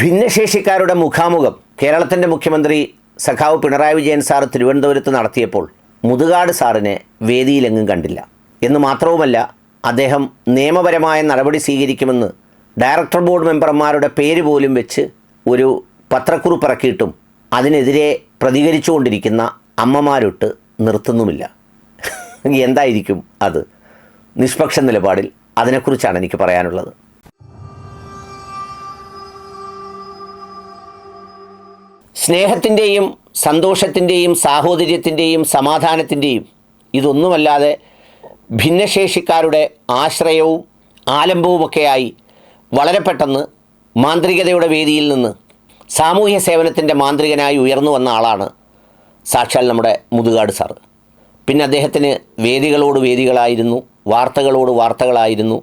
ഭിന്നശേഷിക്കാരുടെ മുഖാമുഖം കേരളത്തിന്റെ മുഖ്യമന്ത്രി സഖാവ് പിണറായി വിജയൻ സാർ തിരുവനന്തപുരത്ത് നടത്തിയപ്പോൾ മുതുകാട് സാറിനെ വേദിയിലെങ്ങും കണ്ടില്ല. എന്ന് മാത്രവുമല്ല അദ്ദേഹം നിയമപരമായ നടപടി സ്വീകരിക്കുമെന്ന് ഡയറക്ടർ ബോർഡ് മെമ്പർമാരുടെ പേര് പോലും വെച്ച് ഒരു പത്രക്കുറിപ്പ് ഇറക്കിയിട്ടും അതിനെതിരെ പ്രതികരിച്ചുകൊണ്ടിരിക്കുന്ന അമ്മമാരൊട്ട് നിർത്തുന്നുമില്ല. എന്തായിരിക്കും അത്? നിഷ്പക്ഷ നിലപാടിൽ അതിനെക്കുറിച്ചാണ് എനിക്ക് പറയാനുള്ളത്. സ്നേഹത്തിന്റെയും സന്തോഷത്തിന്റെയും സാഹോദര്യത്തിന്റെയും സമാധാനത്തിന്റെയും ഇതൊന്നുമല്ലാതെ ഭിന്നശേഷിക്കാരുടെ ആശ്രയവും ആലംബവുമൊക്കെയായി വളരെ പെട്ടെന്ന് മാന്ത്രികതയുടെ വേദിയിൽ നിന്ന് സാമൂഹ്യ സേവനത്തിന്റെ മാന്ത്രികനായി ഉയർന്നു വന്ന ആളാണ് സാക്ഷാൽ നമ്മുടെ മുതുകാട് സാർ. പിന്നെ അദ്ദേഹത്തിന് വേദികളോട് വേദികളായിരുന്നു വാർത്തകളോട് വാർത്തകളായിരുന്നു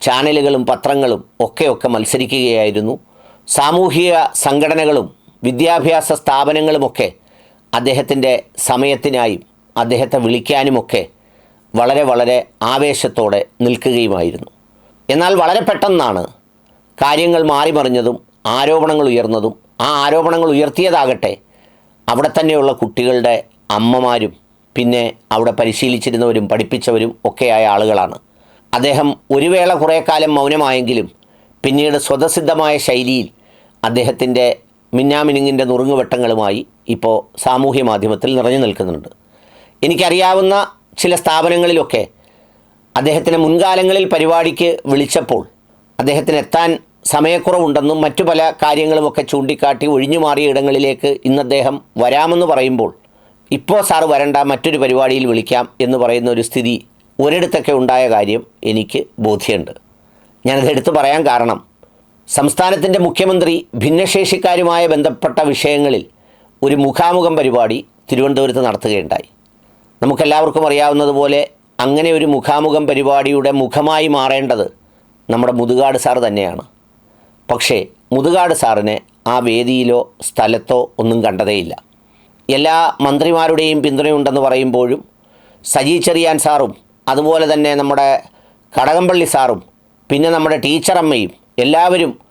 ചാനലുകളും പത്രങ്ങളും ഒക്കെ ഒക്കെ മത്സരിക്കുകയായിരുന്നു. സാമൂഹിക സംഘടനകളും വിദ്യാഭ്യാസ സ്ഥാപനങ്ങളുമൊക്കെ അദ്ദേഹത്തിന്റെ സമയത്തിനായും അദ്ദേഹത്തെ വിളിക്കാനുമൊക്കെ വളരെ വളരെ ആവേശത്തോടെ നിൽക്കുകയുമായിരുന്നു. എന്നാൽ വളരെ പെട്ടെന്നാണ് കാര്യങ്ങൾ മാറിമറിഞ്ഞതും ആരോപണങ്ങൾ ഉയർന്നതും ആ ആരോപണങ്ങൾ ഉയർത്തിയതാകട്ടെ അവിടെ തന്നെയുള്ള കുട്ടികളുടെ അമ്മമാരും പിന്നെ അവിടെ പരിശീലിച്ചിരുന്നവരും പഠിപ്പിച്ചവരും ഒക്കെയായ ആളുകളാണ്. അദ്ദേഹം ഒരു വേള കുറേ കാലം മൗനമായെങ്കിലും പിന്നീട് സ്വതസിദ്ധമായ ശൈലിയിൽ അദ്ദേഹത്തിന്റെ മിന്നാമിനുങ്ങിന്റെ നുറുങ്ങുവെട്ടങ്ങളുമായി ഇപ്പോൾ സാമൂഹ്യ മാധ്യമത്തിൽ നിറഞ്ഞു നിൽക്കുന്നുണ്ട്. എനിക്കറിയാവുന്ന ചില സ്ഥാപനങ്ങളിലൊക്കെ അദ്ദേഹത്തിന് മുൻകാലങ്ങളിൽ പരിപാടിക്ക് വിളിച്ചപ്പോൾ അദ്ദേഹത്തിന് എത്താൻ സമയക്കുറവുണ്ടെന്നും മറ്റു പല കാര്യങ്ങളുമൊക്കെ ചൂണ്ടിക്കാട്ടി ഒഴിഞ്ഞു മാറിയ ഇടങ്ങളിലേക്ക് ഇന്ന് അദ്ദേഹം വരാമെന്ന് പറയുമ്പോൾ ഇപ്പോൾ സാറ് വരണ്ട മറ്റൊരു പരിപാടിയിൽ വിളിക്കാം എന്ന് പറയുന്ന ഒരു സ്ഥിതി ഒരിടത്തൊക്കെ ഉണ്ടായ കാര്യം എനിക്ക് ബോധ്യമുണ്ട്. ഞാനത് എടുത്തു പറയാൻ കാരണം സംസ്ഥാനത്തിന്റെ മുഖ്യമന്ത്രി ഭിന്നശേഷിക്കാരുമായി ബന്ധപ്പെട്ട വിഷയങ്ങളിൽ ഒരു മുഖാമുഖം പരിപാടി തിരുവനന്തപുരത്ത് നടത്തുകയുണ്ടായി. നമുക്കെല്ലാവർക്കും അറിയാവുന്നതുപോലെ അങ്ങനെ ഒരു മുഖാമുഖം പരിപാടിയുടെ മുഖമായി മാറേണ്ടത് നമ്മുടെ മുതുകാട് സാർ തന്നെയാണ്. പക്ഷേ മുതുകാട് സാറിനെ ആ വേദിയിലോ സ്ഥലത്തോ ഒന്നും കണ്ടതേയില്ല. എല്ലാ മന്ത്രിമാരുടെയും പിന്തുണയുണ്ടെന്ന് പറയുമ്പോഴും സജി ചെറിയാൻ സാറും അതുപോലെ തന്നെ നമ്മുടെ കടകംപള്ളി സാറും പിന്നെ നമ്മുടെ ടീച്ചറമ്മയും എല്ലാവരും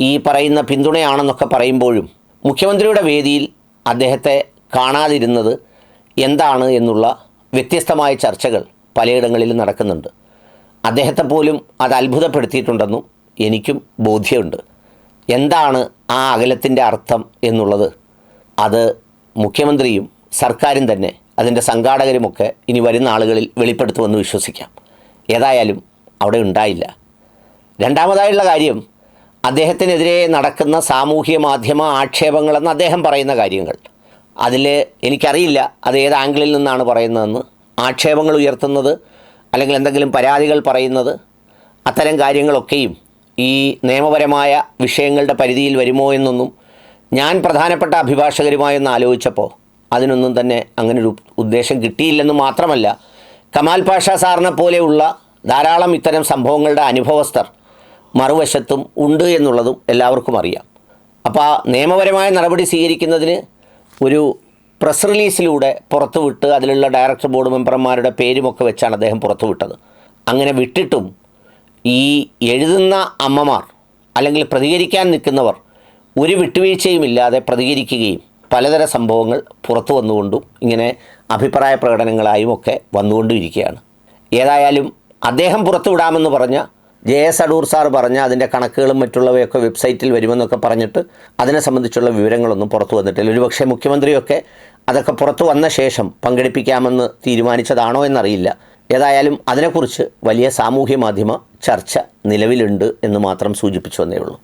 ഈ പറയുന്ന പിന്തുണയാണെന്നൊക്കെ പറയുമ്പോഴും മുഖ്യമന്ത്രിയുടെ വേദിയിൽ അദ്ദേഹത്തെ കാണാതിരുന്നത് എന്താണ് എന്നുള്ള വ്യത്യസ്തമായ ചർച്ചകൾ പലയിടങ്ങളിലും നടക്കുന്നുണ്ട്. അദ്ദേഹത്തെ പോലും അത് അത്ഭുതപ്പെടുത്തിയിട്ടുണ്ടെന്നും എനിക്കും ബോധ്യമുണ്ട്. എന്താണ് ആ അകലത്തിന്റെ അർത്ഥം എന്നുള്ളത് അത് മുഖ്യമന്ത്രിയും സർക്കാരും തന്നെ അതിന്റെ സംഘാടകരുമൊക്കെ ഇനി വരുന്ന ആളുകളിൽ വെളിപ്പെടുത്തുമെന്ന് വിശ്വസിക്കാം. ഏതായാലും അവിടെ ഉണ്ടായില്ല. രണ്ടാമതായുള്ള കാര്യം അദ്ദേഹത്തിനെതിരെ നടക്കുന്ന സാമൂഹ്യ മാധ്യമ ആക്ഷേപങ്ങളെന്ന് അദ്ദേഹം പറയുന്ന കാര്യങ്ങൾ. അതിൽ എനിക്കറിയില്ല അത് ഏത് ആംഗിളിൽ നിന്നാണ് പറയുന്നതെന്ന്. ആക്ഷേപങ്ങൾ ഉയർത്തുന്നത് അല്ലെങ്കിൽ എന്തെങ്കിലും പരാതികൾ പറയുന്നത് അത്തരം കാര്യങ്ങളൊക്കെയും ഈ നിയമപരമായ വിഷയങ്ങളുടെ പരിധിയിൽ വരുമോ എന്നൊന്നും ഞാൻ പ്രധാനപ്പെട്ട അഭിഭാഷകരുമായൊന്ന് ആലോചിച്ചപ്പോൾ അതിനൊന്നും തന്നെ അങ്ങനെ ഒരു ഉദ്ദേശം കിട്ടിയില്ലെന്ന് മാത്രമല്ല കമാൽ പാഷ സാറിനെ പോലെയുള്ള ധാരാളം ഇത്തരം സംഭവങ്ങളുടെ അനുഭവസ്ഥർ മറുവശത്തും ഉണ്ട് എന്നുള്ളതും എല്ലാവർക്കും അറിയാം. അപ്പോൾ ആ നിയമപരമായ നടപടി സ്വീകരിക്കുന്നതിന് ഒരു പ്രസ് റിലീസിലൂടെ പുറത്തുവിട്ട് അതിലുള്ള ഡയറക്ടർ ബോർഡ് മെമ്പർമാരുടെ പേരുമൊക്കെ വെച്ചാണ് അദ്ദേഹം പുറത്തുവിട്ടത്. അങ്ങനെ വിട്ടിട്ടും ഈ എഴുതുന്ന അമ്മമാർ അല്ലെങ്കിൽ പ്രതികരിക്കാൻ നിൽക്കുന്നവർ ഒരു വിട്ടുവീഴ്ചയുമില്ലാതെ പ്രതികരിക്കുകയും പലതര സംഭവങ്ങൾ പുറത്തു വന്നുകൊണ്ടും ഇങ്ങനെ അഭിപ്രായ പ്രകടനങ്ങളായും ഒക്കെ വന്നുകൊണ്ടിരിക്കുകയാണ് ഏതായാലും അദ്ദേഹം പുറത്തുവിടാമെന്ന് പറഞ്ഞ ജെ എസ് അടൂർ സാർ പറഞ്ഞ അതിന്റെ കണക്കുകളും മറ്റുള്ളവയൊക്കെ വെബ്സൈറ്റിൽ വരുമെന്നൊക്കെ പറഞ്ഞിട്ട് അതിനെ സംബന്ധിച്ചുള്ള വിവരങ്ങളൊന്നും പുറത്തു വന്നിട്ടില്ല. ഒരുപക്ഷെ മുഖ്യമന്ത്രിയൊക്കെ അതൊക്കെ പുറത്തു വന്ന ശേഷം പങ്കെടുപ്പിക്കാമെന്ന് തീരുമാനിച്ചതാണോ എന്നറിയില്ല. ഏതായാലും അതിനെക്കുറിച്ച് വലിയ സാമൂഹ്യ മാധ്യമ ചർച്ച നിലവിലുണ്ട് എന്ന് മാത്രം സൂചിപ്പിച്ചു വന്നേ ഉള്ളൂ.